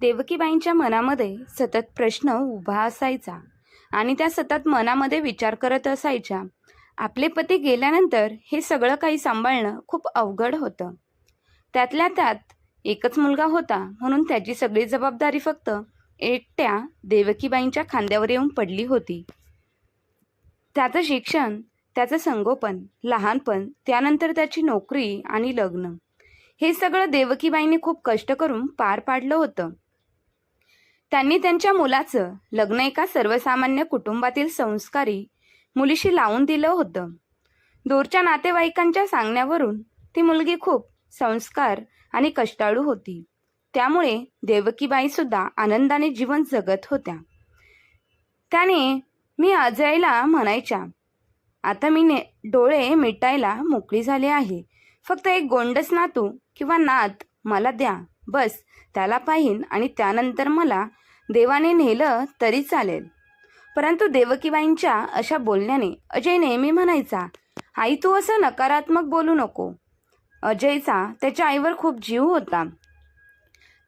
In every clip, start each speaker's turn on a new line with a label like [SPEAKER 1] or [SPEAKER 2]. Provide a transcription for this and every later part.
[SPEAKER 1] देवकीबाईंच्या मनामध्ये सतत प्रश्न उभा असायचा आणि त्या सतत मनामध्ये विचार करत असायच्या. आपले पती गेल्यानंतर हे सगळं काही सांभाळणं खूप अवघड होतं. त्यातल्या त्यात एकच मुलगा होता म्हणून त्याची सगळी जबाबदारी फक्त एकट्या देवकीबाईंच्या खांद्यावर येऊन पडली होती. त्याचं शिक्षण त्याचं संगोपन लहानपण त्यानंतर त्याची नोकरी आणि लग्न हे सगळं देवकीबाईंनी खूप कष्ट करून पार पाडलं होतं. त्यांनी त्यांच्या मुलाचं लग्न एका सर्वसामान्य कुटुंबातील संस्कारी मुलीशी लावून दिलं होतं. दूरच्या नातेवाईकांच्या सांगण्यावरून ती मुलगी खूप संस्कार आणि कष्टाळू होती. त्यामुळे देवकीबाई सुद्धा आनंदाने जीवन जगत होत्या. त्याने मी अजयला म्हणायच्या आता मी ने डोळे मिटायला मोकळी झाले आहे. फक्त एक गोंडस नातू किंवा नात मला द्या. बस त्याला पाहीन आणि त्यानंतर मला देवाने नेलं तरी चालेल. परंतु देवकीबाईंच्या अशा बोलण्याने अजय नेहमी म्हणायचा आई तू असं नकारात्मक बोलू नको. अजयचा त्याच्या आईवर खूप जीव होता.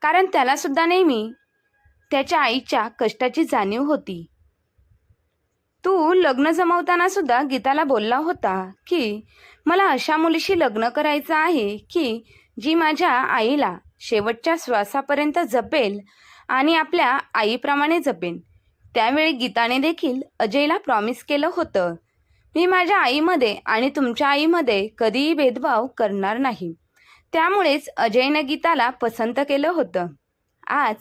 [SPEAKER 1] कारण त्याला सुद्धा नेहमी त्याच्या आईच्या कष्टाची जाणीव होती. तू लग्न जमवताना सुद्धा गीताला बोलला होता की मला अशा मुलीशी लग्न करायचं आहे की जी माझ्या आईला शेवटच्या श्वासापर्यंत जपेल आणि आपल्या आईप्रमाणे जपेन. त्यावेळी गीताने देखील अजयला प्रॉमिस केलं होतं. मी माझ्या आईमध्ये आणि तुमच्या आईमध्ये कधीही भेदभाव करणार नाही. त्यामुळेच अजयनं गीताला पसंत केलं होतं. आज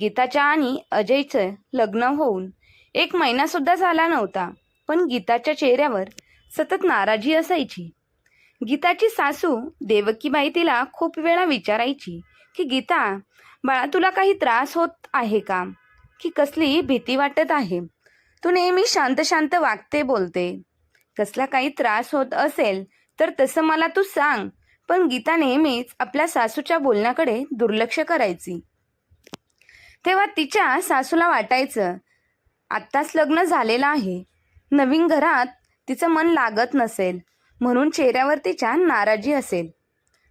[SPEAKER 1] गीताच्या आणि अजयचं लग्न होऊन एक महिनासुद्धा झाला नव्हता पण गीताच्या चेहऱ्यावर सतत नाराजी असायची. गीताची सासू देवकीबाई तिला खूप वेळा विचारायची की गीता बाळा तुला काही त्रास होत आहे का? की कसली भीती वाटत आहे? तू नेहमी शांत शांत वागते बोलते. कसला काही त्रास होत असेल तर तसं मला तू सांग. पण गीता नेहमीच आपल्या सासूच्या बोलण्याकडे दुर्लक्ष करायची. तेव्हा तिच्या सासूला वाटायचं आत्ताच लग्न झालेलं आहे. नवीन घरात तिचं मन लागत नसेल. म्हणून चेहऱ्यावर तिच्या नाराजी असेल.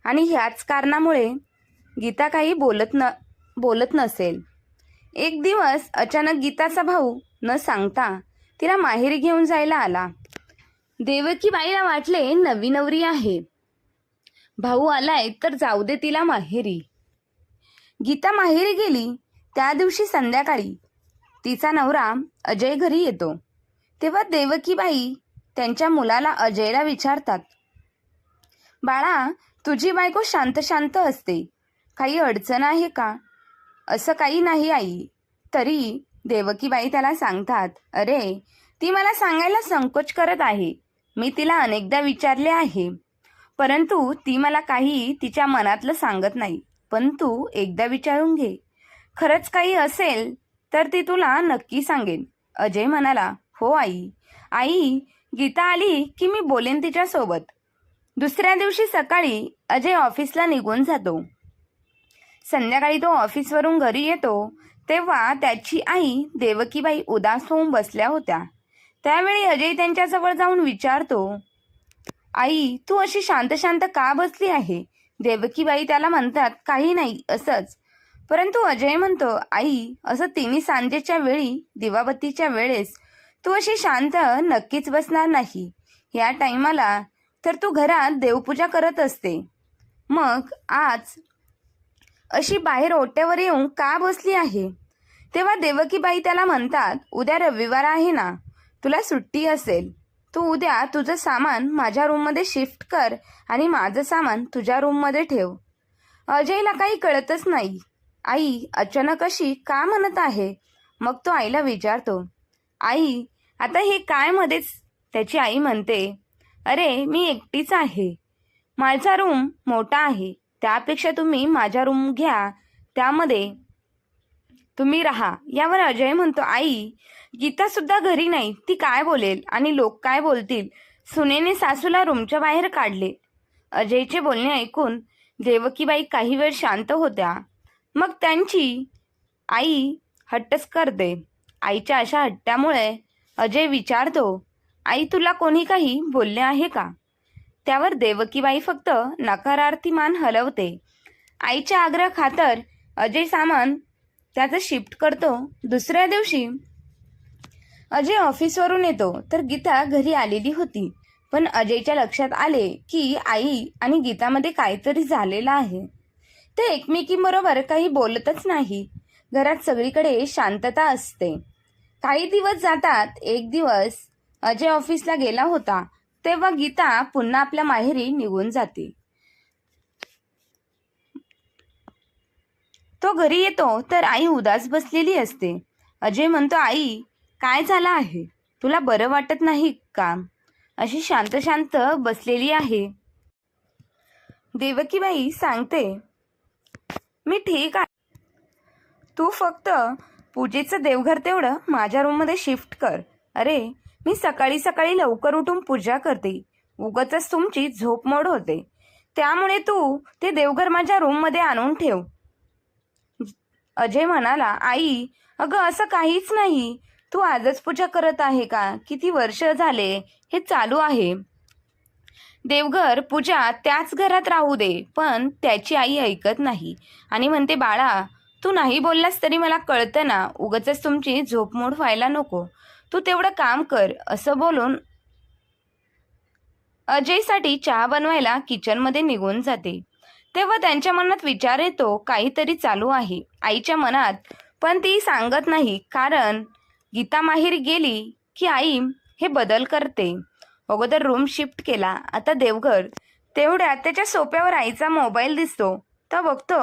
[SPEAKER 1] आणि ह्याच कारणामुळे गीता काही बोलत न बोलत नसेल. एक दिवस अचानक गीताचा भाऊ न सांगता तिला माहेरी घेऊन जायला आला. देवकीबाईला वाटले नवी नवरी आहे. भाऊ आलाय तर जाऊ दे तिला माहेरी. गीता माहेरी गेली त्या दिवशी संध्याकाळी. तिचा नवरा अजय घरी येतो. तेव्हा देवकीबाई त्यांच्या मुलाला अजयला विचारतात. बाळा तुझी बायको शांत शांत असते. काही अडचण आहे का? असं काही नाही आई. तरी देवकीबाई त्याला सांगतात अरे ती मला सांगायला संकोच करत आहे. मी तिला अनेकदा विचारले आहे. परंतु ती मला काही तिच्या मनातलं सांगत नाही. पण तू एकदा विचारून घे. खरंच काही असेल तर ती तुला नक्की सांगेन. अजय म्हणाला हो आई. आई गीता आली की मी बोलेन तिच्यासोबत. दुसऱ्या दिवशी सकाळी अजय ऑफिसला निघून जातो. संध्याकाळी तो ऑफिसवरून घरी येतो तेव्हा त्याची आई देवकीबाई उदास होऊन बसल्या होत्या. त्यावेळी अजय त्यांच्याजवळ जाऊन विचारतो आई तू अशी शांत शांत का बसली आहे? देवकीबाई त्याला म्हणतात काही नाही असंच. परंतु अजय म्हणतो आई असं तिन्ही सांजेच्या वेळी दिवाबत्तीच्या वेळेस तू अशी शांत नक्कीच बसणार नाही. या टाइमाला तर तू घरात देवपूजा करत असते. मग आज अशी बाहेर ओट्यावर येऊन का बसली आहे? तेव्हा देवकीबाई त्याला म्हणतात उद्या रविवार आहे ना तुला सुट्टी असेल. तू उद्या तुझं सामान माझ्या रूममध्ये शिफ्ट कर आणि माझं सामान तुझ्या रूममध्ये ठेव. अजयला काही कळतच नाही. आई अचानक अशी का म्हणत आहे? मग तो आईला विचारतो आई आता हे काय मध्येच? त्याची आई म्हणते अरे मी एकटीच आहे. माझा रूम मोठा आहे. त्यापेक्षा तुम्ही माझा रूम घ्या. त्यामध्ये तुम्ही राहा. यावर अजय म्हणतो आई गीता सुद्धा घरी नाही. ती काय बोलेल आणि लोक काय बोलतील? सुनेने सासूला रूमच्या बाहेर काढले. अजयचे बोलणे ऐकून देवकीबाई काही वेळ शांत होत्या. मग त्यांची आई हट्टच करते. आईच्या अशा हट्ट्यामुळे अजय विचारतो आई तुला कोणी काही बोलले आहे का? त्यावर देवकीबाई फक्त नकारार्थी मान हलवते. आईच्या आग्रह खातर अजय सामान त्याचं शिफ्ट करतो. दुसऱ्या दिवशी अजय ऑफिसवरून येतो तर गीता घरी आलेली होती. पण अजयच्या लक्षात आले की आई आणि गीतामध्ये काहीतरी झालेलं आहे. ते एकमेकींबरोबर काही बोलतच नाही. घरात सगळीकडे शांतता असते. काही दिवस जातात एक दिवस अजय ऑफिसला गेला होता तेव्हा गीता पुन्हा आपल्या माहेरी निघून जाते. तो घरी येतो तर आई उदास बसलेली असते. अजय म्हणतो आई काय झालं आहे? तुला बरं वाटत नाही का? अशी शांत शांत बसलेली आहे. देवकीबाई सांगते मी ठीक आहे. तू फक्त पूजेचं देवघर तेवढं माझ्या रूममध्ये शिफ्ट कर. अरे मी सकाळी सकाळी लवकर उठून पूजा करते. उगतच तुमची झोप मोड होते. त्यामुळे तू ते देवघर माझ्या रूममध्ये आणून ठेव. अजय म्हणाला आई अगं असं काहीच नाही. तू आजच पूजा करत आहे का? किती वर्ष झाले? हे चालू आहे. देवघर पूजा त्याच घरात राहू दे पण त्याची आई ऐकत नाही. आणि म्हणते बाळा तू नाही बोललास तरी मला कळतं ना. उगच तुमची झोपमोड व्हायला नको. तू तेवढं काम कर असं बोलून अजयसाठी चहा बनवायला किचनमध्ये निघून जाते. तेव्हा त्यांच्या मनात विचार येतो काहीतरी चालू आहे. आईच्या मनात पण ती सांगत नाही कारण गीता माहेर गेली की आई हे बदल करते. अगोदर रूम शिफ्ट केला आता देवघर. तेवढ्यात त्याच्या सोप्यावर आईचा मोबाईल दिसतो. तर बघतो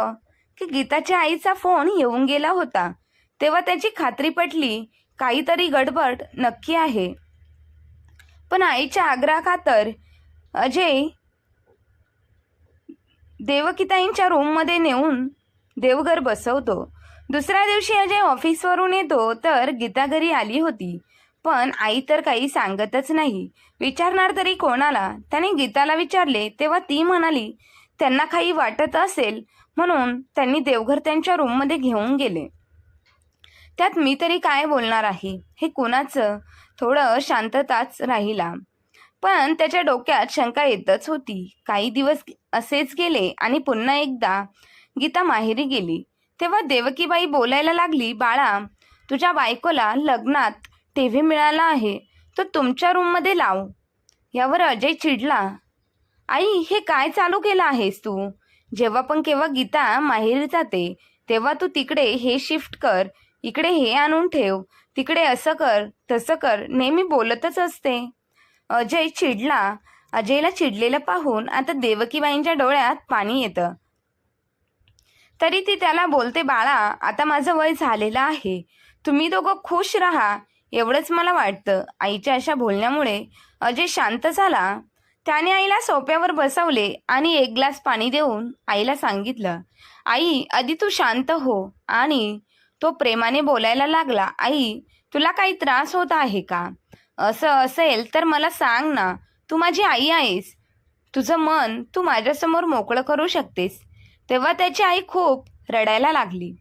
[SPEAKER 1] की गीताच्या आईचा फोन येऊन गेला होता. तेव्हा त्याची खात्री पटली काहीतरी गडबड नक्की आहे. पण आईच्या आग्रहाखातर अजय देवकिताईंच्या रूममध्ये नेऊन देवघर बसवतो. दुसऱ्या दिवशी अजय ऑफिसवरून येतो तर गीता घरी आली होती. पण आई तर काही सांगतच नाही. विचारणार तरी कोणाला? त्याने गीताला विचारले तेव्हा ती म्हणाली त्यांना काही वाटत असेल म्हणून त्यांनी देवघर त्यांच्या रूममध्ये घेऊन गेले. त्यात मी तरी काय बोलणार आहे? हे कुणाचं? थोडं शांतताच राहिला. पण त्याच्या डोक्यात शंका येतच होती. काही दिवस असेच गेले आणि पुन्हा एकदा गीता माहेरी गेली. तेव्हा देवकीबाई बोलायला लागली बाळा तुझ्या बायकोला लग्नात टी मिळाला आहे. तो तुमच्या रूममध्ये लाव. यावर अजय चिडला. आई हे काय चालू केलं आहेस तू? जेव्हा पण केव्हा गीता माहेरी जाते तेव्हा तू तिकडे हे शिफ्ट कर. इकडे हे आणून ठेव. तिकडे असं कर तसं कर. नेहमी बोलतच असते. अजय चिडला. अजयला चिडलेलं पाहून आता देवकीबाईंच्या डोळ्यात पाणी येतं. तरी ती त्याला बोलते बाळा आता माझं वय झालेलं आहे. तुम्ही दोघं खुश राहा. एवढंच मला वाटतं. आईच्या अशा बोलण्यामुळे अजय शांत झाला. त्याने आईला सोप्यावर बसवले आणि एक ग्लास पाणी देऊन आईला सांगितलं आई आधी तू शांत हो आणि तो प्रेमाने बोलायला लागला. आई तुला काही त्रास होत आहे का? असं असेल तर मला सांग ना तू माझी आई आहेस. तुझं मन तू माझ्यासमोर मोकळं करू शकतेस. तेव्हा त्याची आई खूप रडायला लागली.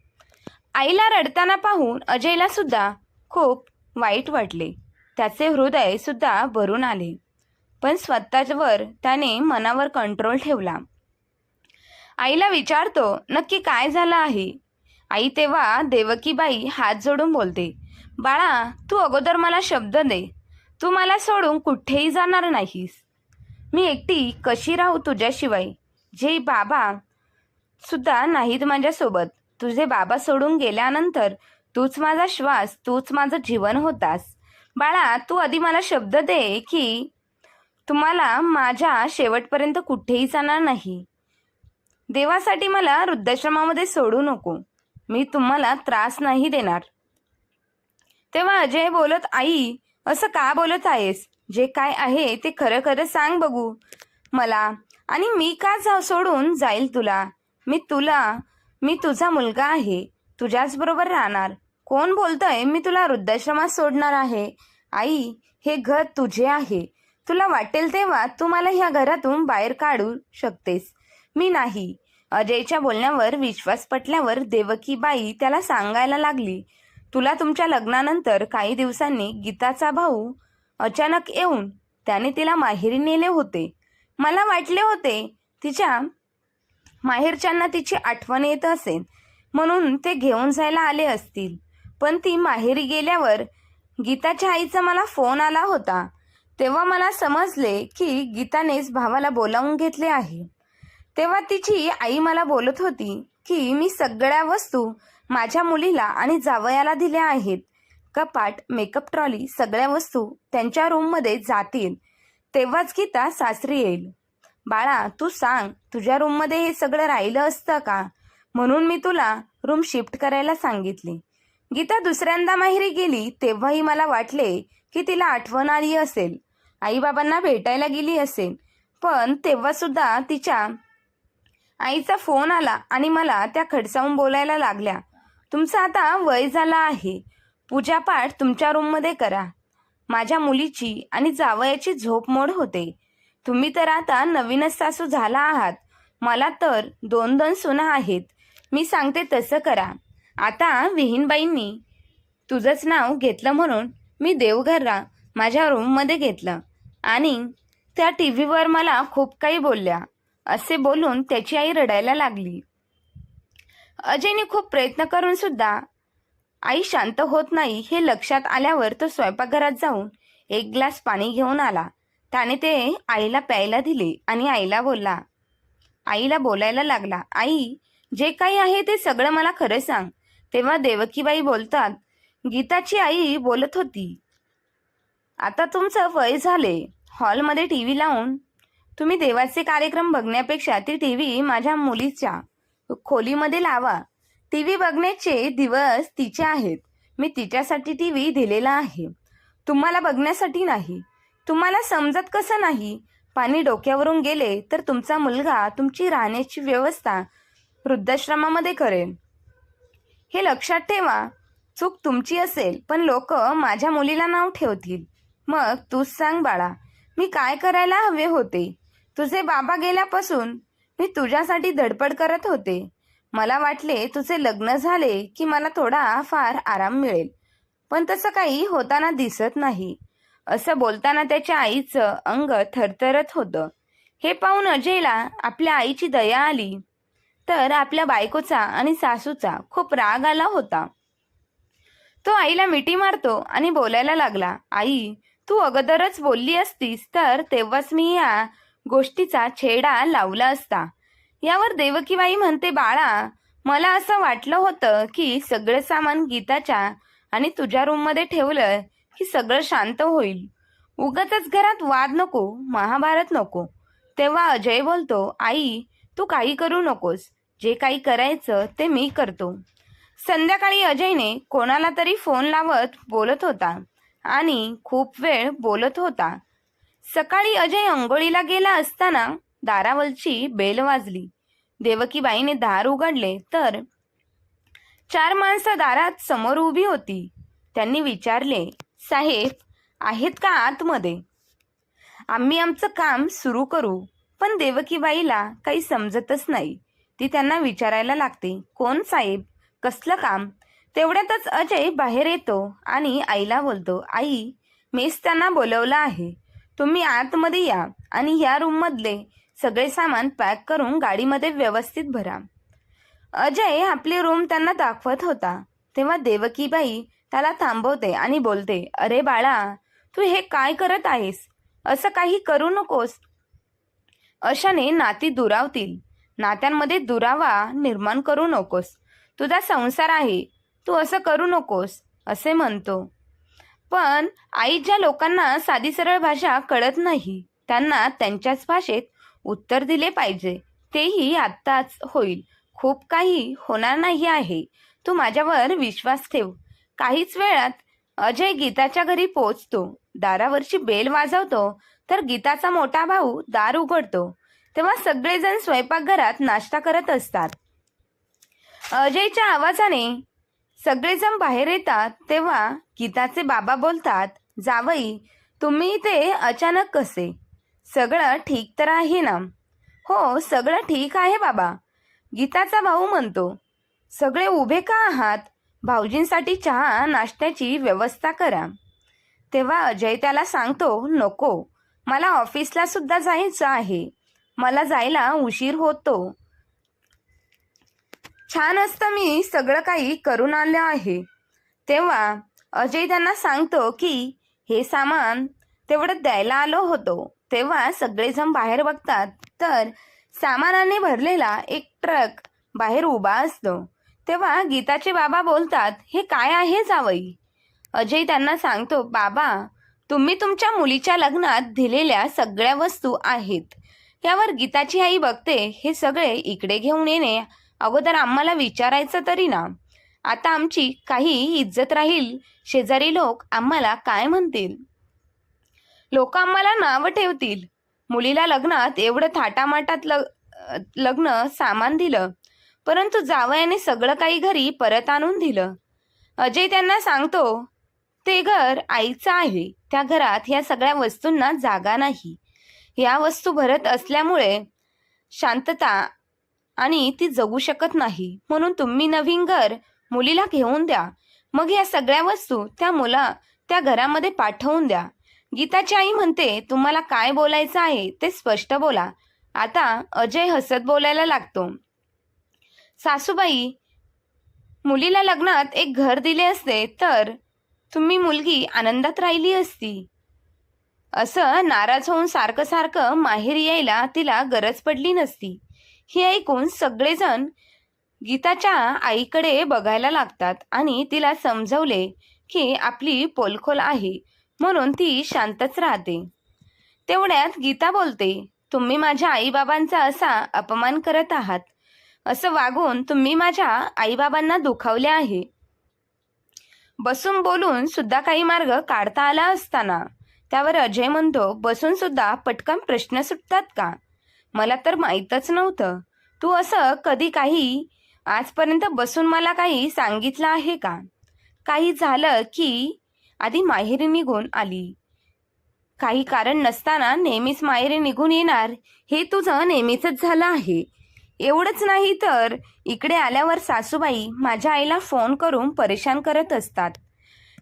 [SPEAKER 1] आईला रडताना पाहून अजयला सुद्धा खूप वाईट वाटले. त्याचे हृदय सुद्धा भरून आले. पण स्वतःवर त्याने मनावर कंट्रोल ठेवला. आईला विचारतो नक्की काय झालं आहे? आई तेव्हा देवकीबाई हात जोडून बोलते बाळा तू अगोदर मला शब्द दे. तू मला सोडून कुठेही जाणार नाहीस. मी एकटी कशी राहू तुझ्याशिवाय? जे बाबा सुद्धा नाहीत माझ्यासोबत. तुझे बाबा सोडून गेल्यानंतर तूच माझा श्वास तूच माझं जीवन होतास. बाळा तू आधी मला शब्द दे की तुम्हाला माझ्या शेवटपर्यंत कुठेही जाणार नाही. देवासाठी मला वृद्धाश्रमामध्ये सोडू नको. मी तुम्हाला त्रास नाही देणार. तेव्हा अजय बोलत आई असं का बोलत आहेस? जे काय आहे ते खरं खरं सांग बघू. मला आणि मी का जा सोडून जाईल तुला? मी तुला मी तुझा मुलगा आहे. तुझ्याच बरोबर राहणार. कोण बोलतंय मी तुला वृद्धाश्रमात सोडणार आहे? आई हे घर तुझे आहे. तुला वाटेल तेव्हा तू मला ह्या घरातून बाहेर काढू शकतेस. मी नाही. अजयच्या बोलण्यावर विश्वास पटल्यावर देवकीबाई त्याला सांगायला लागली. तुला तुमच्या लग्नानंतर काही दिवसांनी गीताचा भाऊ अचानक येऊन त्याने तिला माहेरी नेले होते. मला वाटले होते तिच्या माहेरच्यांना तिची आठवण येत असेल. म्हणून ते घेऊन जायला आले असतील. पण ती माहेरी गेल्यावर गीताच्या आईचा मला फोन आला होता. तेव्हा मला समजले की गीतानेच भावाला बोलावून घेतले आहे. तेव्हा तिची आई मला बोलत होती की मी सगळ्या वस्तू माझ्या मुलीला आणि जावयाला दिल्या आहेत. कपाट मेकअप ट्रॉली सगळ्या वस्तू त्यांच्या रूममध्ये जातील. तेव्हाच गीता सासरी येईल. बाळा तू सांग तुझ्या रूममध्ये हे सगळं राहिलं असतं का? म्हणून मी तुला रूम शिफ्ट करायला सांगितली. गीता दुसऱ्यांदा माहेरी गेली तेव्हाही मला वाटले की तिला आठवण आली असेल. आईबाबांना भेटायला गेली असेल. पण तेव्हा सुद्धा तिच्या आईचा फोन आला आणि मला त्या खडसावून बोलायला लागल्या. तुमचं आता वय झाला आहे. पूजापाठ तुमच्या रूममध्ये करा. माझ्या मुलीची आणि जावयाची झोप मोड होते. तुम्ही तर आता नवीनच सासू झाला आहात. मला तर दोन दोन सुना आहेत. मी सांगते तसं करा. आता विहीनबाईंनी तुझंच नाव घेतलं म्हणून मी देवघरला माझ्या रूममध्ये घेतलं. आणि त्या टी व्हीवर मला खूप काही बोलल्या. असे बोलून त्याची आई रडायला लागली. अजयने खूप प्रयत्न करून सुद्धा आई शांत होत नाही हे लक्षात आल्यावर तो स्वयंपाकघरात जाऊन एक ग्लास पाणी घेऊन आला. त्याने ते आईला प्यायला दिले आणि आईला बोलला. आईला बोलायला लागला आई जे काही आहे ते सगळं मला खरं सांग. तेव्हा देवकीबाई बोलतात गीताची आई बोलत होती. आता तुमचं वय झाले. हॉलमध्ये टी व्ही लावून. तुम्ही देवाचे कार्यक्रम बघण्यापेक्षा ती टी व्ही माझ्या मुलीच्या. खोलीमध्ये लावा. टी व्ही बघण्याचे दिवस तिचे आहेत. मी तिच्यासाठी टी व्ही दिलेला आहे. तुम्हाला बघण्यासाठी नाही. तुम्हाला समजत कसं नाही? पाणी डोक्यावरून गेले तर तुमचा मुलगा तुमची राहण्याची व्यवस्था वृद्धाश्रमामध्ये करेल. हे लक्षात ठेवा. चूक तुमची असेल पण लोक माझ्या मुलीला नाव ठेवतील. मग तूच सांग बाळा मी काय करायला हवे होते? तुझे बाबा गेल्यापासून मी तुझ्यासाठी धडपड करत होते. मला वाटले तुझे लग्न झाले की मला थोडा फार आराम मिळेल. पण तसं काही होताना दिसत नाही. असं बोलताना त्याच्या आईचं अंग थरथरत होतं. हे पाहून अजयला आपल्या आईची दया आली. तर आपल्या बायकोचा आणि सासूचा खूप राग आला होता. तो आईला मिठी मारतो आणि बोलायला लागला आई तू अगोदरच बोलली असतीस तर तेव्हाच मी या गोष्टीचा छेडा लावला असता. यावर देवकीबाई म्हणते बाळा मला असं वाटलं होतं की सगळं सामान गीताच्या आणि तुझ्या रूममध्ये ठेवलं की सगळं शांत होईल. उगाच घरात वाद नको महाभारत नको. तेव्हा अजय बोलतो आई तू काही करू नकोस. जे काही करायचं ते मी करतो. संध्याकाळी अजयने कोणाला तरी फोन लावत बोलत होता. आणि खूप वेळ बोलत होता. सकाळी अजय अंघोळीला गेला असताना दारावलची बेल वाजली. देवकीबाईने दार उघडले तर चार माणसं दारात समोर उभी होती. त्यांनी विचारले साहेब आहेत का आतमध्ये? आम्ही आमचं काम सुरू करू पण देवकीबाईला काही समजतच नाही. ती त्यांना विचारायला लागते. कोण साहेब? कसलं काम? तेवढ्यातच अजय बाहेर येतो आणि आईला बोलतो आई मीच त्यांना बोलवलं आहे. तुम्ही आतमध्ये या आणि ह्या रूममधले सगळे सामान पॅक करून गाडीमध्ये व्यवस्थित भरा. अजय आपली रूम त्यांना दाखवत होता. तेव्हा देवकीबाई त्याला थांबवते आणि बोलते अरे बाळा तू हे काय करत आहेस? असं काही करू नकोस. अशाने नाती दुरावतील. नात्यांमध्ये दुरावा निर्माण करू नकोस. तुझा संसार आहे. तू असं करू नकोस असे म्हणतो. पण आई ज्या लोकांना साधी सरळ भाषा कळत नाही त्यांना त्यांच्याच भाषेत उत्तर दिले पाहिजे तेही आत्ताच होईल. खूप काही होणार नाही आहे. तू माझ्यावर विश्वास ठेव. काहीच वेळात अजय गीताच्या घरी पोचतो दारावरची बेल वाजवतो तर गीताचा मोठा भाऊ दार उघडतो. तेव्हा सगळेजण स्वयंपाकघरात नाश्ता करत असतात. अजयच्या आवाजाने सगळेजण बाहेर येतात तेव्हा गीताचे बाबा बोलतात जावई तुम्ही इथे अचानक कसे? सगळं ठीक तर आहे ना? हो सगळं ठीक आहे बाबा. गीताचा भाऊ म्हणतो सगळे उभे का आहात? भाऊजींसाठी चहा नाश्त्याची व्यवस्था करा. तेव्हा अजय त्याला सांगतो नको मला ऑफिसला सुद्धा जायचं आहे. मला जायला उशीर होतो. छान असतं मी सगळं काही करून आलं आहे. तेव्हा अजय त्यांना सांगतो की हे सामान तेवढं द्यायला आलो होतो. तेव्हा सगळेजण बाहेर बघतात. तर सामानाने भरलेला एक ट्रक बाहेर उभा असतो. तेव्हा गीताचे बाबा बोलतात हे काय आहे जावई? अजय त्यांना सांगतो बाबा तुम्ही तुमच्या मुलीच्या लग्नात दिलेल्या सगळ्या वस्तू आहेत. यावर गीताची आई बघते. हे सगळे इकडे घेऊन येणे अगोदर आम्हाला विचारायचं तरी ना. आता आमची काही इज्जत राहील शेजारी लोक आम्हाला काय म्हणतील? लोक आम्हाला नावं ठेवतील. मुलीला लग्नात एवढं थाटामाटात लग लग्न सामान दिलं. परंतु जावयाने सगळं काही घरी परत आणून दिलं. अजय त्यांना सांगतो ते घर आईचं आहे. त्या घरात ह्या सगळ्या वस्तूंना जागा नाही. या वस्तू भरत असल्यामुळे शांतता आणि ती जगू शकत नाही. म्हणून तुम्ही नवीन घर मुलीला घेऊन द्या. मग या सगळ्या वस्तू त्या मुला त्या घरामध्ये पाठवून द्या. गीताची आई म्हणते तुम्हाला काय बोलायचं आहे ते स्पष्ट बोला. आता अजय हसत बोलायला लागतो. सासूबाई मुलीला लग्नात एक घर दिले असते तर तुम्ही मुलगी आनंदात राहिली असती. असं नाराज होऊन सारखं सारखं माहेर यायला तिला गरज पडली नसती. हे ऐकून सगळेजण गीताच्या आईकडे बघायला लागतात आणि तिला समजवले की आपली पोलखोल आहे म्हणून ती शांतच राहते. तेवढ्यात गीता बोलते तुम्ही माझ्या आईबाबांचा असा अपमान करत आहात. असं वागून तुम्ही माझ्या आईबाबांना दुखावले आहे. बसून बोलून सुद्धा काही मार्ग काढता आला असताना त्यावर अजय म्हणतो बसून सुद्धा पटकन प्रश्न सुटतात का? मला तर माहीतच नव्हतं. तू असं कधी काही आजपर्यंत बसून मला काही सांगितलं आहे का? काही झालं की आधी माहेरी निघून आली. काही कारण नसताना नेहमीच माहेरी निघून येणार हे तुझं नेहमीचंच झालं आहे. एवढंच नाही तर इकडे आल्यावर सासूबाई माझ्या आईला फोन करून परेशान करत असतात.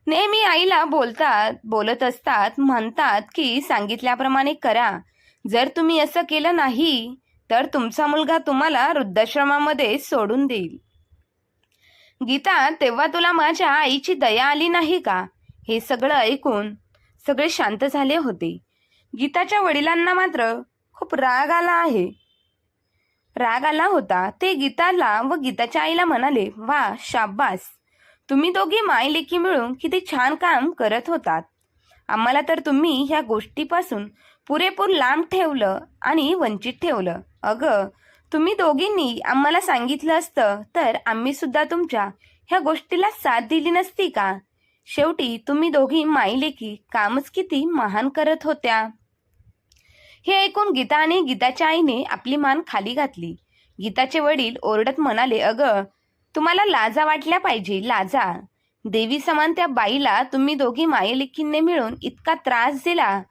[SPEAKER 1] नेहमी आईला बोलतात बोलत असतात म्हणतात की सांगितल्याप्रमाणे करा. जर तुम्ही असं केलं नाही तर तुमचा मुलगा तुम्हाला वृद्धाश्रमामध्ये सोडून देईल. गीता तेव्हा तुला माझ्या आईची दया आली नाही का? हे सगळं ऐकून सगळे शांत झाले होते. गीताच्या वडिलांना मात्र खूप राग आला आहे. राग आला होता. ते गीताला व गीताच्या आईला म्हणाले वा शाब्बास तुम्ही दोघी मायलेकी मिळून किती छान काम करत होतात. आम्हाला तर तुम्ही ह्या गोष्टीपासून पुरेपूर लांब ठेवलं आणि वंचित ठेवलं. अगं तुम्ही दोघींनी आम्हाला सांगितलं असतं तर आम्ही सुद्धा तुमच्या ह्या गोष्टीला साथ दिली नसती का? शेवटी तुम्ही दोघी माईलेकी कामच किती महान करत होत्या. हे ऐकून गीता आणि गीताच्या आईने आपली मान खाली घातली. गीताचे वडील ओरडत म्हणाले अगं तुम्हाला लाजा वाटल्या पाहिजे लाजा. देवी समान त्या बाईला तुम्ही दोघी मायलेकींनी मिळून इतका त्रास दिला.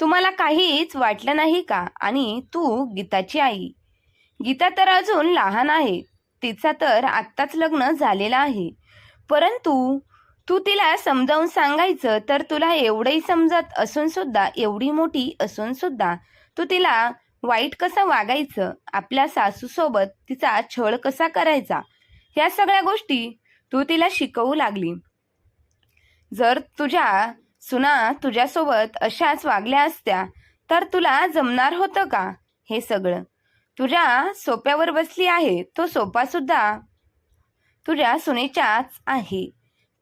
[SPEAKER 1] तुम्हाला काहीच वाटलं नाही का? आणि तू गीताची आई. गीता तर अजून लहान आहे. तिचा तर आत्ताच लग्न झालेलं आहे. परंतु तू तिला समजावून सांगायचं तर तुला एवढंही समजत असून सुद्धा एवढी मोठी असून सुद्धा तू तिला वाईट कसं वागायचं? आपल्या सासूसोबत तिचा छळ कसा करायचा? ह्या सगळ्या गोष्टी तू तिला शिकवू लागली. जर तुझ्या सुना तुझ्यासोबत अशाच वागल्या असत्या तर तुला जमणार होतं का? हे सगळं. तुझ्या सोप्यावर बसली आहे तो सोपा सुद्धा. तुझ्या सुनेच्याच आहे.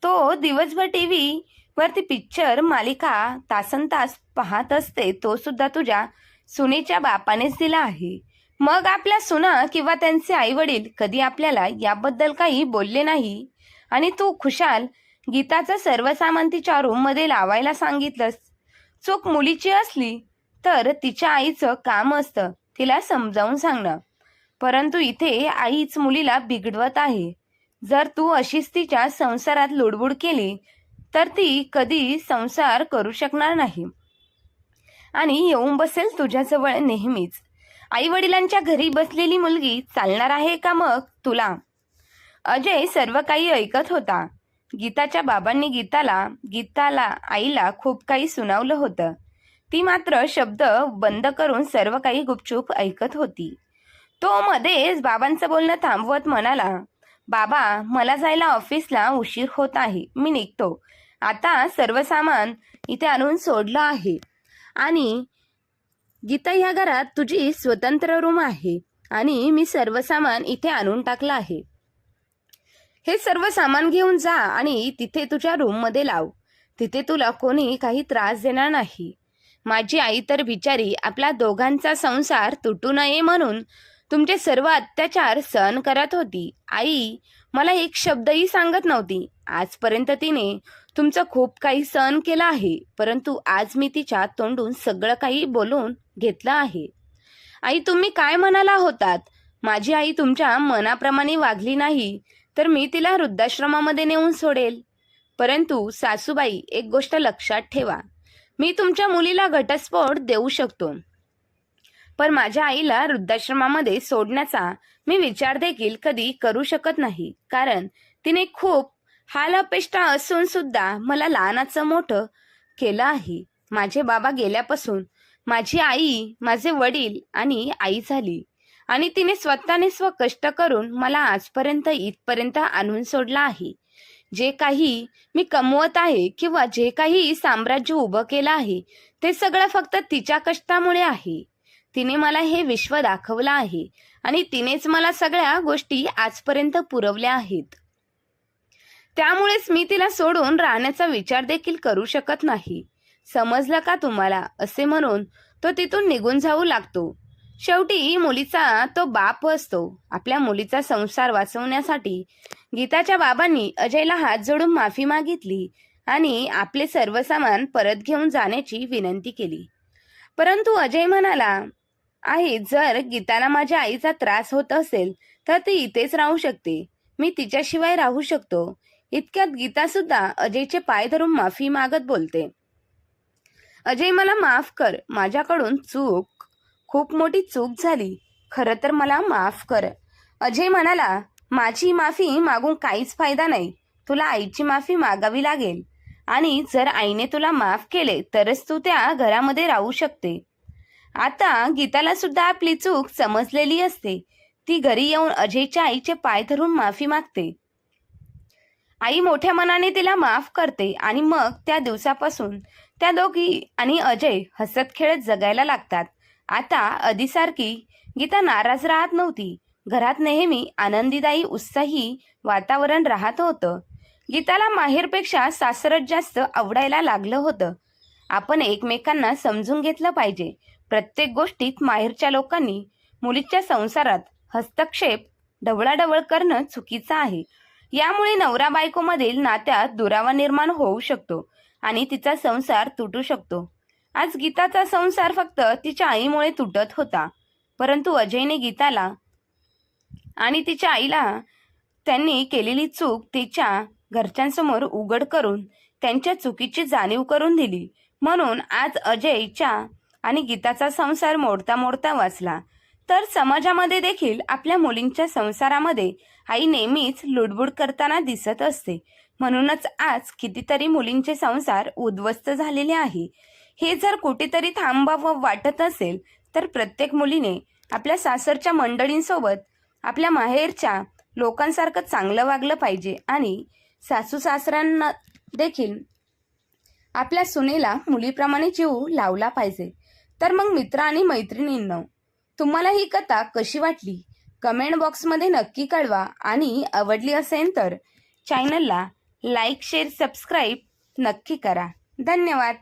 [SPEAKER 1] तो दिवसभर टी व्ही वरती पिक्चर मालिका तासन तास पाहत असते तो सुद्धा तुझ्या सुनेच्या बापानेच दिला आहे. मग आपल्या सुना किंवा त्यांचे आई वडील कधी आपल्याला याबद्दल काही बोलले नाही? आणि तू खुशाल गीताचं सर्व सामान रूममध्ये लावायला सांगितलंस. चूक मुलीची असली तर तिच्या आईचं काम असतं तिला समजावून सांगणं. परंतु इथे आईच मुलीला बिघडवत आहे. जर तू अशीच तिच्या संसारात लुडबुड केली तर ती कधी संसार करू शकणार नाही. आणि येऊन बसेल तुझ्याजवळ नेहमीच. आई वडिलांच्या घरी बसलेली मुलगी चालणार आहे का मग तुला? अजय सर्व काही ऐकत होता. गीताच्या बाबांनी गीताला गीताला आईला खूप काही सुनावलं होतं. ती मात्र शब्द बंद करून सर्व काही गुपचूप ऐकत होती. तो मध्येच बाबांचं बोलणं थांबवत म्हणाला बाबा मला जायला ऑफिसला उशीर होत आहे. मी निघतो. आता सर्व सामान इथे आणून सोडलं आहे. आणि गीता या घरात तुझी स्वतंत्र रूम आहे. आणि मी सर्व सामान इथे आणून टाकलं आहे. हे सर्व सामान घेऊन जा आणि तिथे तुझ्या रूममध्ये लाव. तिथे तुला कोणी काही त्रास देणार नाही. माझी आई तर बिचारी आपला दोघांचा संसार तुटू नये म्हणून तुमचे सर्व अत्याचार सहन करत होती. आई मला एक शब्दही सांगत नव्हती. आजपर्यंत तिने तुमचं खूप काही सहन केलं आहे परंतु आज मी तिच्या तोंडून सगळं काही बोलून घेतलं आहे. आई तुम्ही काय म्हणाला होतात? माझी आई तुमच्या मनाप्रमाणे वागली नाही. तर मी तिला वृद्धाश्रमामध्ये नेऊन सोडेल. परंतु सासूबाई एक गोष्ट लक्षात ठेवा. मी तुमच्या मुलीला घटस्फोट देऊ शकतो. पण माझ्या आईला वृद्धाश्रमामध्ये सोडण्याचा मी विचार देखील कधी करू शकत नाही. कारण तिने खूप हाल अपेष्टा असून सुद्धा मला लहानाचं मोठं केलं आहे. माझे बाबा गेल्यापासून माझी आई माझे वडील आणि आई झाली. आणि तिने स्वतःने स्व कष्ट करून मला आजपर्यंत इथपर्यंत आणून सोडलं आहे. जे काही मी कमवत आहे किंवा जे काही साम्राज्य उभं केलं आहे ते सगळं फक्त तिच्या कष्टामुळे आहे. तिने मला हे विश्व दाखवलं आहे आणि तिनेच मला सगळ्या गोष्टी आजपर्यंत पुरवल्या आहेत. त्यामुळेच मी तिला सोडून राहण्याचा विचार देखील करू शकत नाही. समजलं का तुम्हाला? असे म्हणून तो तिथून निघून जाऊ लागतो. शेवटी मुलीचा तो बाप असतो. आपल्या मुलीचा संसार वाचवण्यासाठी गीताच्या बाबांनी अजयला हात जोडून माफी मागितली आणि आपले सर्व सामान परत घेऊन जाण्याची विनंती केली. परंतु अजय म्हणाला आहे जर गीताला माझ्या आईचा त्रास होत असेल तर ती इथेच राहू शकते. मी तिच्याशिवाय राहू शकतो. इतक्यात गीता सुद्धा अजयचे पाय धरून माफी मागत बोलते. अजय मला माफ कर. माझ्याकडून चूक खूप मोठी चूक झाली. खरं तर मला माफ कर. अजय म्हणाला माझी माफी मागून काहीच फायदा नाही. तुला आईची माफी मागावी लागेल. आणि जर आईने तुला माफ केले तरच तू त्या घरामध्ये राहू शकते. आता गीताला सुद्धा आपली चूक समजलेली असते. ती घरी येऊन अजयच्या आईचे पाय धरून माफी मागते. आई मोठ्या मनाने तिला माफ करते आणि मग त्या दिवसापासून त्या दोघी आणि अजय हसत खेळत जगायला लागतात. आता आधीसारखी गीता नाराज राहत नव्हती. घरात नेहमी आनंदीदायी उत्साही वातावरण राहत होतं. गीताला माहेरपेक्षा सासरच जास्त आवडायला लागलं होतं. आपण एकमेकांना समजून घेतलं पाहिजे. प्रत्येक गोष्टीत माहेरच्या लोकांनी मुलीच्या संसारात हस्तक्षेप ढवळाढवळ करणं चुकीचं आहे. यामुळे नवरा बायकोमधील नात्यात दुरावा निर्माण होऊ शकतो आणि तिचा संसार तुटू शकतो. आज गीताचा संसार फक्त तिच्या आईमुळे तुटत होता. परंतु अजयने गीताला आणि तिच्या आईला त्यांनी केलेली चूक तिच्या घरच्यांसमोर उघड करून त्यांच्या चुकीची जाणीव करून दिली. म्हणून आज अजयच्या आणि गीताचा संसार मोडता मोडता वाचला. तर समाजामध्ये देखील आपल्या मुलींच्या संसारामध्ये आई नेहमीच लुडबुड करताना दिसत असते. म्हणूनच आज कितीतरी मुलींचे संसार उद्ध्वस्त झालेले आहे. हे जर कुठेतरी थांबावं वाटत असेल तर प्रत्येक मुलीने आपल्या सासरच्या मंडळींसोबत आपल्या माहेरच्या लोकांसारखं चांगलं वागलं पाहिजे आणि सासू सासऱ्यांना देखील आपल्या सुनेला मुलीप्रमाणे जीव लावला पाहिजे. तर मग मित्र आणि मैत्रिणींनो तुम्हाला ही कथा कशी वाटली? कमेंट बॉक्समध्ये नक्की कळवा आणि आवडली असेल तर चॅनलला लाईक शेअर सबस्क्राईब नक्की करा. धन्यवाद.